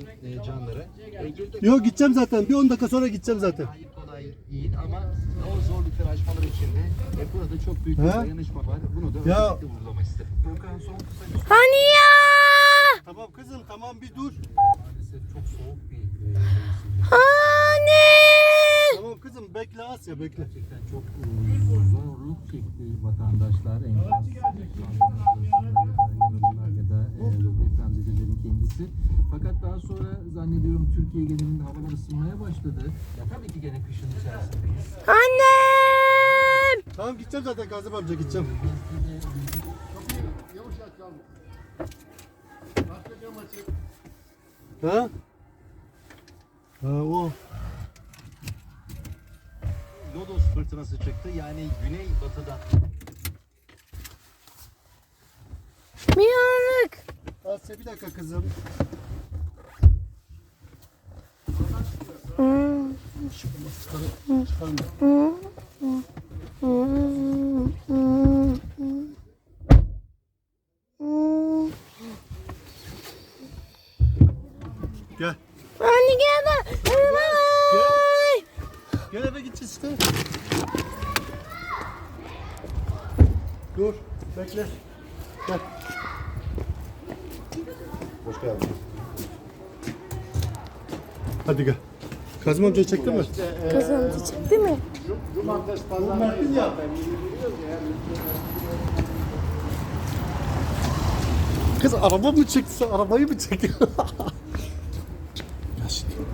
e, canları. E, Yok gideceğim zaten. Bir 10 dakika sonra gideceğim zaten. Hayır kolay değil ama o zorlukları aşmaları için de e, burada çok büyük bir He? dayanışma var. Bunu da Ya. özellikle vurgulamak istedim. Volkan son kısa bir Hani ya? Tamam kızım tamam bir dur. maalesef çok soğuk bir e, mevsim. Anne. Tamam kızım bekle Asya bekle. Gerçekten çok e, zorluk çekti vatandaşlar enkaz yarımlar ya da e, depremzedelerin kendisi. Fakat daha sonra zannediyorum Türkiye genelinde havalar ısınmaya başladı. Ya tabii ki gene kışın içerisindeyiz. Annem. Tamam gideceğim zaten Kazım amca gideceğim. Ha? Ha o. Lodos fırtınası çıktı. Yani güney batıdan Miyalık. Asya bir dakika kızım. Çıkarma. Hmm. Hmm. Hmm. Hmm. Gel. Anne gel bak. Ay. Gel eve gideceğiz işte. Dur. Bekle. Gel. Hoş geldin. Hadi gel. Kazım amca çekti mi? Kazım amca çekti mi? Cumartesi pazar ya. Kız araba mı çekti? Arabayı mı çekti? çekiyor? Gerçekten.